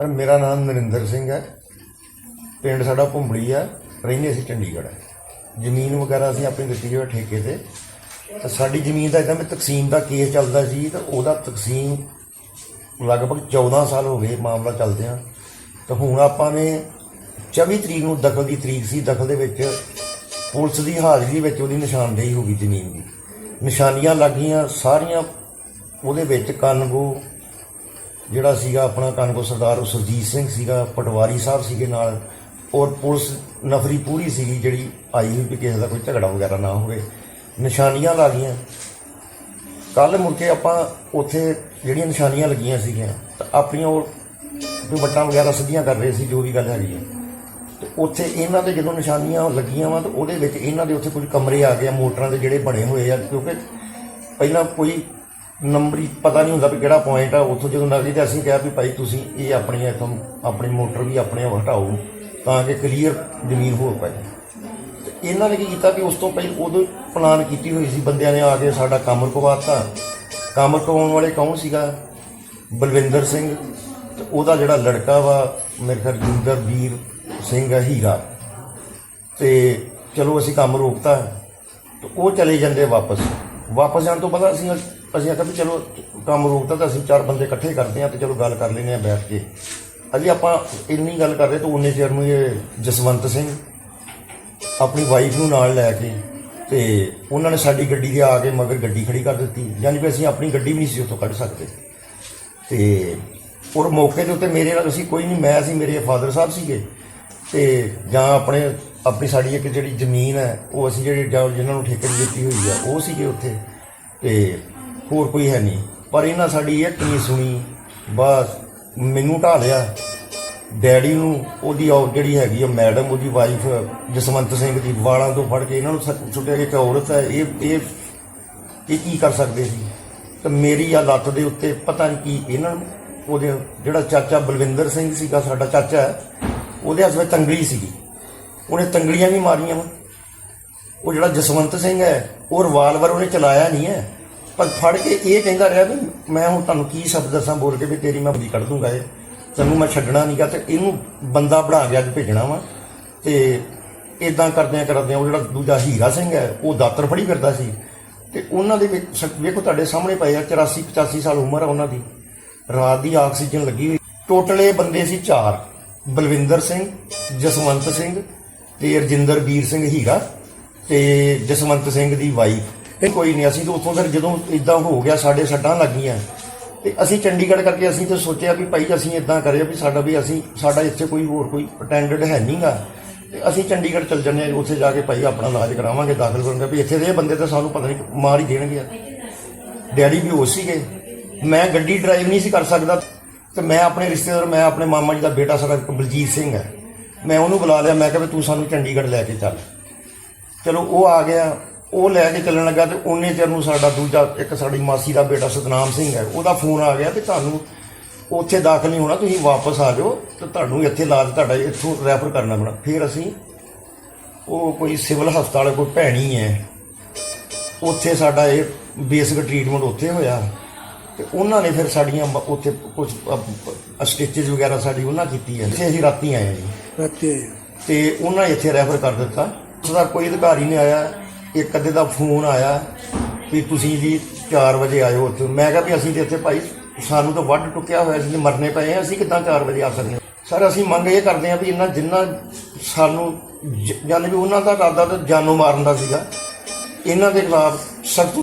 Sir, ਮੇਰਾ ਨਾਮ ਨਰਿੰਦਰ ਸਿੰਘ ਹੈ। ਪਿੰਡ ਸਾਡਾ ਭੁੰਬੜੀ ਆ। ਰਹਿੰਦੇ ਅਸੀਂ ਚੰਡੀਗੜ੍ਹ। ਜ਼ਮੀਨ ਵਗੈਰਾ ਅਸੀਂ ਆਪਣੀ ਦਿੱਤੀ ਹੋਈ ਠੇਕੇ ਤੇ। ਤਾਂ ਸਾਡੀ ਜ਼ਮੀਨ ਦਾ ਇਦਾਂ ਵੀ ਤਕਸੀਮ ਦਾ ਕੇਸ ਚੱਲਦਾ ਸੀ, ਤਾਂ ਉਹਦਾ ਤਕਸੀਮ ਲਗਭਗ 14 ਸਾਲ ਹੋ ਗਏ ਮਾਮਲਾ ਚੱਲਦਿਆਂ ਤਾਂ ਹੁਣ ਆਪਾਂ ਨੇ 24 ਤਰੀਕ ਨੂੰ ਦਖਲ ਦੀ ਤਰੀਕ ਸੀ। ਦਖਲ ਦੇ ਵਿੱਚ ਪੁਲਿਸ ਦੀ ਹਾਜ਼ਰੀ ਵਿੱਚ ਉਹਦੀ ਨਿਸ਼ਾਨਦੇਹੀ ਹੋ ਗਈ ਜ਼ਮੀਨ ਦੀ। ਨਿਸ਼ਾਨੀਆਂ ਲੱਗੀਆਂ ਸਾਰੀਆਂ ਉਹਦੇ ਵਿੱਚ ਕਾਨੂੰਗੋ ਜਿਹੜਾ ਸੀਗਾ ਆਪਣਾ ਕਾਨੂੰਗੋ ਸਰਦਾਰ ਉਹ ਸੁਰਜੀਤ ਸਿੰਘ ਸੀਗਾ ਪਟਵਾਰੀ ਸਾਹਿਬ ਸੀਗੇ ਨਾਲ। ਔਰ ਪੁਲਿਸ ਨਫਰੀ ਪੂਰੀ ਸੀਗੀ ਜਿਹੜੀ ਆਈ ਹੋਈ ਵੀ ਕਿਸੇ ਦਾ ਕੋਈ ਝਗੜਾ ਵਗੈਰਾ ਨਾ ਹੋਵੇ। ਨਿਸ਼ਾਨੀਆਂ ਲਾ ਲੱਗੀਆਂ ਕੱਲ ਮੁੜ ਕੇ ਆਪਾਂ ਉੱਥੇ ਜਿਹੜੀਆਂ ਨਿਸ਼ਾਨੀਆਂ ਲੱਗੀਆਂ ਸੀਗੀਆਂ ਤਾਂ ਆਪਣੀਆਂ ਉਹ ਵੀ ਵੱਟਾਂ ਵਗੈਰਾ ਸਿੱਧੀਆਂ ਕਰ ਰਹੇ ਸੀ ਜੋ ਵੀ ਗੱਲ ਹੈਗੀ ਹੈ ਤੇ ਉੱਥੇ ਇਹਨਾਂ ਦੇ ਜਦੋਂ ਨਿਸ਼ਾਨੀਆਂ ਲੱਗੀਆਂ ਵਾ ਤਾਂ ਉਹਦੇ ਵਿੱਚ ਇਹਨਾਂ ਦੇ ਉੱਥੇ ਕੁਝ ਕਮਰੇ ਆ ਗਏ ਆ, ਮੋਟਰਾਂ ਦੇ ਜਿਹੜੇ ਬਣੇ ਹੋਏ ਆ ਕਿਉਂਕਿ ਪਹਿਲਾਂ ਕੋਈ ਨੰਬਰੀ ਪਤਾ ਨਹੀਂ ਹੁੰਦਾ ਵੀ ਕਿਹੜਾ ਪੁਆਇੰਟ ਆ, ਉੱਥੋਂ ਜਦੋਂ ਲੱਗੀ ਤੇ ਅਸੀਂ ਕਿਹਾ ਵੀ ਭਾਈ ਤੁਸੀਂ ਇਹ ਆਪਣੀ ਇੱਥੋਂ ਆਪਣੀ ਮੋਟਰ ਵੀ ਆਪਣੇ ਹਟਾਓ, ਤਾਂ ਕਿ ਕਲੀਅਰ ਜ਼ਮੀਨ ਹੋ ਪਾਏ ਤੇ ਇਹਨਾਂ ਨੇ ਕੀ ਕੀਤਾ ਵੀ ਉਸ ਤੋਂ ਪਹਿਲਾਂ ਉਦੋਂ ਪਲਾਨ ਕੀਤੀ ਹੋਈ ਸੀ, ਬੰਦਿਆਂ ਨੇ ਆ ਕੇ ਸਾਡਾ ਕੰਮ ਰੁਕਵਾਤਾ ਕੰਮ ਰੁਕਵਾਉਣ ਵਾਲੇ ਕੌਣ ਸੀਗਾ? ਬਲਵਿੰਦਰ ਸਿੰਘ ਤੇ ਉਹਦਾ ਜਿਹੜਾ ਲੜਕਾ ਵਾ, ਮੇਰੇ ਖਿਆਲ ਜਿੰਦਰ ਵੀਰ ਸਿੰਘ ਹੈ ਹੀਰਾ। ਤੇ ਚਲੋ ਅਸੀਂ ਕੰਮ ਰੋਕਤਾ, ਤੇ ਉਹ ਚਲੇ ਜਾਂਦੇ ਵਾਪਸ। ਵਾਪਸ ਜਾਣ ਤੋਂ ਬਾਅਦ ਅਸੀਂ ਅਸੀਂ ਆਖਿਆ ਵੀ ਚਲੋ ਕੰਮ ਰੋਕਤਾ ਤਾਂ ਅਸੀਂ ਚਾਰ ਬੰਦੇ ਇਕੱਠੇ ਕਰਦੇ ਆ ਤੇ ਚਲੋ ਗੱਲ ਕਰ ਲੈਨੇ ਆ ਬੈਠ ਕੇ। ਅਜੇ ਆਪਾਂ ਇੰਨੀ ਗੱਲ ਕਰ ਰਹੇ ਤਾਂ ਉਹਨੇ ਚਿਰ ਨੂੰ ਇਹ ਜਸਵੰਤ ਸਿੰਘ, ਆਪਣੀ ਵਾਈਫ ਨੂੰ ਨਾਲ ਲੈ ਕੇ ਤੇ ਉਹਨਾਂ ਨੇ ਸਾਡੀ ਗੱਡੀ ਦੇ ਆ ਕੇ ਮਗਰ ਗੱਡੀ ਖੜੀ ਕਰ ਦਿੱਤੀ। ਯਾਨੀ ਕਿ ਅਸੀਂ ਆਪਣੀ ਗੱਡੀ ਵੀ ਨਹੀਂ ਸੀ ਉੱਥੋਂ ਕੱਢ ਸਕਦੇ। ਤੇ ਔਰ ਮੌਕੇ ਦੇ ਉੱਤੇ ਮੇਰੇ ਨਾਲ ਅਸੀਂ ਕੋਈ ਨਹੀਂ, ਮੈਂ ਸੀ, ਮੇਰੇ ਫਾਦਰ ਸਾਹਿਬ ਸੀਗੇ। ਤੇ ਜਾਂ ਆਪਣੇ, ਆਪਣੀ ਸਾਡੀ ਇੱਕ ਜਿਹੜੀ ਜ਼ਮੀਨ ਹੈ, ਉਹ ਅਸੀਂ ਜਿਹੜੀ ਜਾਂ ਜਿਨ੍ਹਾਂ ਨੂੰ ਠੇਕੇ ਦਿੱਤੀ ਹੋਈ ਆ, ਉਹ ਸੀਗੇ ਉੱਥੇ। ਤੇ ਹੋਰ ਕੋਈ ਹੈ ਨਹੀਂ। ਪਰ ਇਹਨਾਂ ਸਾਡੀ ਇੱਕ ਨਹੀਂ ਸੁਣੀ ਬਸ ਮੈਨੂੰ ਢਾ ਲਿਆ। ਡੈਡੀ ਨੂੰ ਉਹਦੀ ਉਹ ਜਿਹੜੀ ਹੈਗੀ ਆ ਮੈਡਮ ਉਹਦੀ ਵਾਈਫ ਜਸਵੰਤ ਸਿੰਘ ਦੀ ਵਾਲਾਂ ਤੋਂ ਫੜ ਕੇ ਇਹਨਾਂ ਨੂੰ ਸ- ਸੁੱਟਿਆ ਕਿ ਇੱਕ ਔਰਤ ਹੈ ਇਹ ਇਹ ਇਹ ਕੀ ਕਰ ਸਕਦੇ ਸੀ? ਤੇ ਮੇਰੀ ਆ ਲੱਤ ਦੇ ਉੱਤੇ ਪਤਾ ਨਹੀਂ ਕੀ ਇਹਨਾਂ ਨੂੰ ਉਹਦੇ ਜਿਹੜਾ ਚਾਚਾ ਬਲਵਿੰਦਰ ਸਿੰਘ ਸੀਗਾ ਸਾਡਾ ਚਾਚਾ ਹੈ, ਉਹਦੇ ਹੱਥ ਵਿੱਚ ਤੰਗਲੀ ਸੀਗੀ। ਉਹਨੇ ਤੰਗੜੀਆਂ ਵੀ ਮਾਰੀਆਂ ਵਾ। ਉਹ ਜਿਹੜਾ ਜਸਵੰਤ ਸਿੰਘ ਹੈ ਉਹ ਰਿਵਾਲਵਰ ਉਹਨੇ ਚਲਾਇਆ ਨਹੀਂ ਹੈ। ਪਰ ਫੜ ਕੇ ਇਹ ਕਹਿੰਦਾ ਰਿਹਾ ਵੀ ਮੈਂ ਹੁਣ ਤੁਹਾਨੂੰ ਕੀ ਸ਼ਬਦ ਦੱਸਾਂ ਬੋਲ ਕੇ ਵੀ ਤੇਰੀ ਮੈਂ ਬਲੀ ਕੱਢ ਦੂੰਗਾ ਇਹ। ਤੈਨੂੰ ਮੈਂ ਛੱਡਣਾ ਨਹੀਂਗਾ ਤੇ ਇਹਨੂੰ ਬੰਦਾ ਬਣਾ ਕੇ ਅੱਜ ਭੇਜਣਾ ਵਾ। ਤੇ ਇਦਾਂ ਕਰਦਿਆਂ ਕਰਦਿਆਂ ਉਹ ਜਿਹੜਾ ਦੂਜਾ ਹੀਰਾ ਸਿੰਘ ਹੈ, ਉਹ ਦਾਤਰ ਫੜੀ ਫਿਰਦਾ ਸੀ। ਤੇ ਉਹਨਾਂ ਦੇ ਵਿੱਚ ਸ- ਵੇਖੋ ਤੁਹਾਡੇ ਸਾਹਮਣੇ ਪਏ ਆ 84 85 ਸਾਲ ਉਮਰ ਆ ਉਹਨਾਂ ਦੀ। ਰਾਤ ਦੀ ਆਕਸੀਜਨ ਲੱਗੀ ਹੋਈ। ਟੋਟਲ ਇਹ ਬੰਦੇ ਸੀ ਚਾਰ, ਬਲਵਿੰਦਰ ਸਿੰਘ, ਜਸਵੰਤ ਸਿੰਘ ਤੇ ਰਜਿੰਦਰ ਵੀਰ ਸਿੰਘ ਹੀਰਾ ਤੇ ਜਸਵੰਤ ਸਿੰਘ ਦੀ ਵਾਈਫ ਇਹ ਕੋਈ ਨਹੀਂ, ਅਸੀਂ ਤਾਂ ਉੱਥੋਂ ਫਿਰ ਜਦੋਂ ਇਦਾਂ ਹੋ ਗਿਆ, ਸਾਡੇ ਸੱਟਾਂ ਲੱਗੀਆਂ। ਤੇ ਅਸੀਂ ਚੰਡੀਗੜ੍ਹ ਕਰਕੇ ਅਸੀਂ ਤਾਂ ਸੋਚਿਆ ਵੀ ਭਾਈ ਅਸੀਂ ਇਦਾਂ ਕਰਿਆ ਵੀ ਸਾਡਾ ਵੀ ਅਸੀਂ, ਸਾਡਾ ਇੱਥੇ ਕੋਈ ਹੋਰ ਕੋਈ ਅਟੈਂਡੈਂਟ ਹੈ ਨਹੀਂਗਾ ਤੇ ਅਸੀਂ ਚੰਡੀਗੜ੍ਹ ਚੱਲ ਜੰਨੇ ਆ ਉੱਥੇ ਜਾ ਕੇ ਭਾਈ ਆਪਣਾ ਇਲਾਜ ਕਰਾਵਾਂਗੇ, ਦਾਖਲ ਕਰਾਂਗੇ। ਵੀ ਇੱਥੇ ਦੇ ਇਹ ਬੰਦੇ ਤਾਂ ਸਾਨੂੰ ਪਤਾ ਨਹੀਂ ਮਾਰ ਹੀ ਦੇਣਗੇ ਡੈਡੀ ਵੀ ਹੋਸ਼ ਸੀਗੇ। ਮੈਂ ਗੱਡੀ ਡਰਾਈਵ ਨਹੀਂ ਸੀ ਕਰ ਸਕਦਾ। ਤੇ ਮੈਂ ਆਪਣੇ ਰਿਸ਼ਤੇਦਾਰ, ਮੈਂ ਆਪਣੇ ਮਾਮਾ ਜੀ ਦਾ ਬੇਟਾ ਸਾਡਾ ਬਲਜੀਤ ਸਿੰਘ ਹੈ। ਮੈਂ ਉਹਨੂੰ ਬੁਲਾ ਲਿਆ, ਮੈਂ ਕਿਹਾ ਵੀ ਤੂੰ ਸਾਨੂੰ ਚੰਡੀਗੜ੍ਹ ਲੈ ਕੇ ਚੱਲ। ਚਲੋ, ਉਹ ਆ ਗਿਆ। ਉਹ ਲੈ ਕੇ ਚੱਲਣ ਲੱਗਾ ਤੇ ਉਹਨੇ ਚਿਰ ਨੂੰ ਸਾਡਾ ਦੂਜਾ ਇੱਕ ਸਾਡੀ ਮਾਸੀ ਦਾ ਬੇਟਾ ਸਤਨਾਮ ਸਿੰਘ ਹੈ। ਉਹਦਾ ਫੋਨ ਆ ਗਿਆ ਤੇ ਤੁਹਾਨੂੰ ਉੱਥੇ ਦਾਖਲ ਨਹੀਂ ਹੋਣਾ ਤੁਸੀਂ ਵਾਪਸ ਆ ਜਾਓ ਤੇ ਤੁਹਾਨੂੰ ਇੱਥੇ ਇਲਾਜ ਤੁਹਾਡਾ ਇੱਥੋਂ ਰੈਫਰ ਕਰਨਾ ਪੈਣਾ ਫਿਰ ਅਸੀਂ ਉਹ ਕੋਈ ਸਿਵਲ ਹਸਪਤਾਲ ਕੋਈ ਭੈਣੀ ਹੈ। ਉੱਥੇ ਸਾਡਾ ਇਹ ਬੇਸਿਕ ਟ੍ਰੀਟਮੈਂਟ ਉੱਥੇ ਹੋਇਆ ਤੇ ਉਹਨਾਂ ਨੇ ਫਿਰ ਸਾਡੀਆਂ ਉੱਥੇ ਕੁਝ ਸਟਿਚਸ ਵਗੈਰਾ ਸਾਡੀ ਉਹਨਾਂ ਕੀਤੀ ਹੈ। ਤੇ ਅਸੀਂ ਰਾਤੀ ਆਏ ਜੀ। ਰਾਤੀ। ਤੇ ਉਹਨਾਂ ਇੱਥੇ ਰੈਫਰ ਕਰ ਦਿੱਤਾ। ਉਸ ਦਾ ਕੋਈ ਅਧਿਕਾਰੀ ਨਹੀਂ ਆਇਆ। ਇੱਕ ਅੱਧੇ ਦਾ ਫੋਨ ਆਇਆ ਵੀ ਤੁਸੀਂ ਜੀ 4 ਵਜੇ ਆਇਓ ਉੱਥੇ। ਮੈਂ ਕਿਹਾ ਵੀ ਅਸੀਂ ਤੇ ਇੱਥੇ ਭਾਈ ਸਾਨੂੰ ਤਾਂ ਵੱਢ ਟੁੱਕਿਆ ਹੋਇਆ ਸੀ, ਮਰਨੇ ਪਏ ਆ, ਅਸੀਂ ਕਿੱਦਾਂ 4 ਵਜੇ ਆ ਸਕਦੇ ਹਾਂ? ਸਰ, ਅਸੀਂ ਮੰਗ ਇਹ ਕਰਦੇ ਹਾਂ ਵੀ ਇਹਨਾਂ ਜਿੰਨਾ ਸਾਨੂੰ ਜ- ਵੀ ਉਹਨਾਂ ਦਾ ਇਰਾਦਾ ਤਾਂ ਜਾਨੋਂ ਮਾਰਨ ਦਾ ਸੀਗਾ। ਇਹਨਾਂ ਦੇ ਖਿਲਾਫ ਸਖਤ